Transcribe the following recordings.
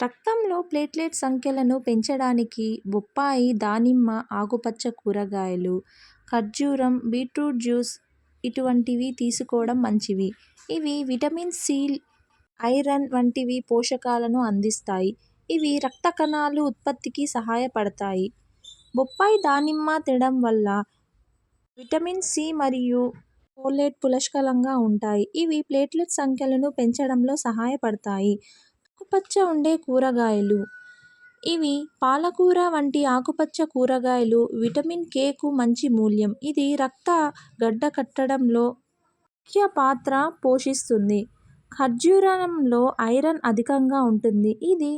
రక్తంలో ప్లేట్లెట్ సంఖ్యలను పెంచడానికి బొప్పాయి, దానిమ్మ, ఆకుపచ్చ కూరగాయలు, ఖర్జూరం, బీట్రూట్ జ్యూస్ ఇటువంటివి తీసుకోవడం మంచివి. ఇవి విటమిన్ సి, ఐరన్ వంటి పోషకాలను అందిస్తాయి. ఇవి రక్త కణాలు ఉత్పత్తికి సహాయపడతాయి. బొప్పాయి, దానిమ్మ తినడం వల్ల విటమిన్ సి మరియు ఫోలేట్ పుష్కలంగా ఉంటాయి. ఇవి ప్లేట్లెట్ సంఖ్యలను పెంచడంలో సహాయపడతాయి. ఆకుపచ్చ ఉండే కూరగాయలు ఇవి పాలకూర వంటి ఆకుపచ్చ కూరగాయలు విటమిన్ కేకు మంచి మూల్యం ఇది రక్త గడ్డకట్టడంలో ముఖ్య పాత్ర పోషిస్తుంది. ఖర్జూరంలో ఐరన్ అధికంగా ఉంటుంది. ఇది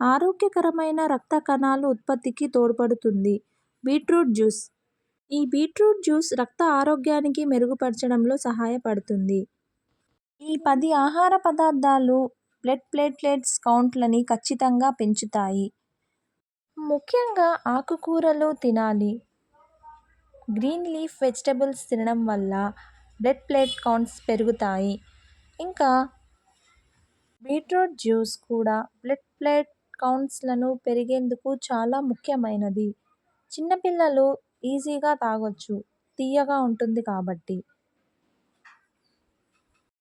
ఆరోగ్యకరమైన రక్త కణాలు ఉత్పత్తికి తోడ్పడుతుంది. బీట్రూట్ జ్యూస్ ఈ బీట్రూట్ జ్యూస్ రక్త ఆరోగ్యానికి మెరుగుపరచడంలో సహాయపడుతుంది. ఈ పది ఆహార పదార్థాలు బ్లడ్ ప్లేట్లెట్స్ కౌంట్లని ఖచ్చితంగా పెంచుతాయి. ముఖ్యంగా ఆకుకూరలు తినాలి. గ్రీన్ లీఫ్ వెజిటబుల్స్ తినడం వల్ల బ్లడ్ ప్లేట్ కౌంట్స్ పెరుగుతాయి. ఇంకా బీట్రూట్ జ్యూస్ కూడా బ్లడ్ ప్లేట్ కౌంట్స్లను పెరిగేందుకు చాలా ముఖ్యమైనది. చిన్నపిల్లలు ఈజీగా తాగొచ్చు తియ్యగా ఉంటుంది కాబట్టి.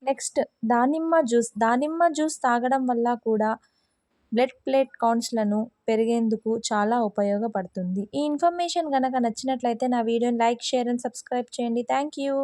నెక్స్ట్ దానిమ్మ జ్యూస్ దానిమ్మ జ్యూస్ తాగడం వల్ల కూడా బ్లడ్ ప్లేట్ కౌంట్లను పెరిగేందుకు చాలా ఉపయోగపడుతుంది. ఈ ఇన్ఫర్మేషన్ కనుక నచ్చినట్లయితే నా వీడియోని లైక్, షేర్ అండ్ సబ్స్క్రైబ్ చేయండి. Thank you.